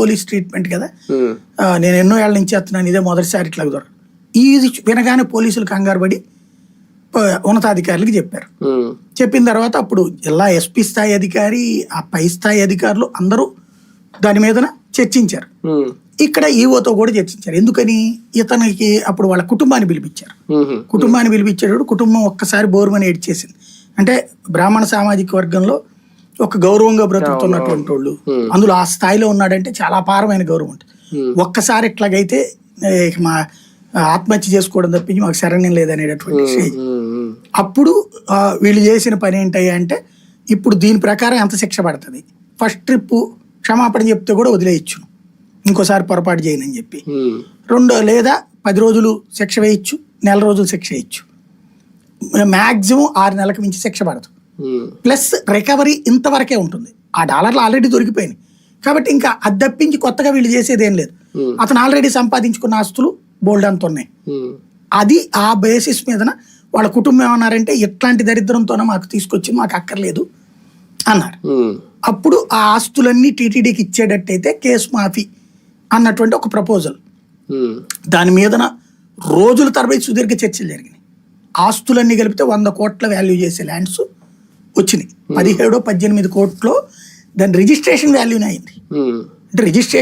Police treatment కదా. నేను ఎన్నో ఏళ్ళ నుంచి చేస్తున్నాను ఇదే మొదటిసారి ఇట్లా దొరక ఇది వినగానే పోలీసులు కంగారు పడి ఉన్నతాధికారులకు చెప్పారు. చెప్పిన తర్వాత అప్పుడు జిల్లా ఎస్పీ స్థాయి అధికారి ఆ పై స్థాయి అధికారులు అందరూ దాని మీదన చర్చించారు. ఇక్కడ ఈవోతో కూడా చర్చించారు. ఎందుకని? ఇతనికి అప్పుడు వాళ్ళ కుటుంబాన్ని పిలిపించారు. కుటుంబాన్ని పిలిపించేటప్పుడు కుటుంబం ఒక్కసారి బోరుమని ఏడ్చేసింది అంటే బ్రాహ్మణ సామాజిక వర్గంలో ఒక గౌరవంగా బ్రతుకుతున్నటువంటి వాళ్ళు అందులో ఆ స్థాయిలో ఉన్నాడంటే చాలా అపారమైన గౌరవం ఉంటుంది. ఒక్కసారి ఇట్లాగైతే మా ఆత్మహత్య చేసుకోవడం తప్పించి మాకు శరణ్యం లేదనేటటువంటి స్టేజ్ అప్పుడు వీళ్ళు చేసిన పని ఏంటయ్యా అంటే ఇప్పుడు దీని ప్రకారం ఎంత శిక్ష పడుతుంది? ఫస్ట్ ట్రిప్ క్షమాపణ చెప్తే కూడా వదిలేయచ్చు ఇంకోసారి పొరపాటు చేయనని చెప్పి. రెండు లేదా పది రోజులు శిక్ష వేయచ్చు నెల రోజులు శిక్ష వేయచ్చు. మ్యాక్సిమం ఆరు నెలలకు మించి శిక్ష పడదు. ప్లస్ రికవరీ ఇంతవరకే ఉంటుంది. ఆ డాలర్లు ఆల్రెడీ దొరికిపోయినాయి. కాబట్టి ఇంకా అది తప్పించి కొత్తగా వీళ్ళు చేసేది ఏం లేదు. Hmm. అతను ఆల్రెడీ సంపాదించుకున్న ఆస్తులు బోల్డ్ అంత ఉన్నాయి. ఉమ్, అది ఆ బేసిస్ మీదన వాళ్ళ కుటుంబం ఏమన్నారంటే ఎట్లాంటి దరిద్రంతోనో మాకు తీసుకొచ్చి మాకు అక్కర్లేదు అన్నారు. అప్పుడు ఆ ఆస్తులన్నీ టీటీడీకి ఇచ్చేటట్టయితే కేసు మాఫీ అన్నటువంటి ఒక ప్రపోజల్ దాని మీదన రోజుల తరబడి సుదీర్ఘ చర్చలు జరిగినాయి. ఆస్తులన్నీ కలిపితే వంద కోట్ల వాల్యూ చేసే ల్యాండ్స్ వచ్చినాయి. పదిహేడో పద్దెనిమిది కోట్లో దాని రిజిస్ట్రేషన్ వాల్యూనే అయింది. అంటే రిజిస్ట్రేషన్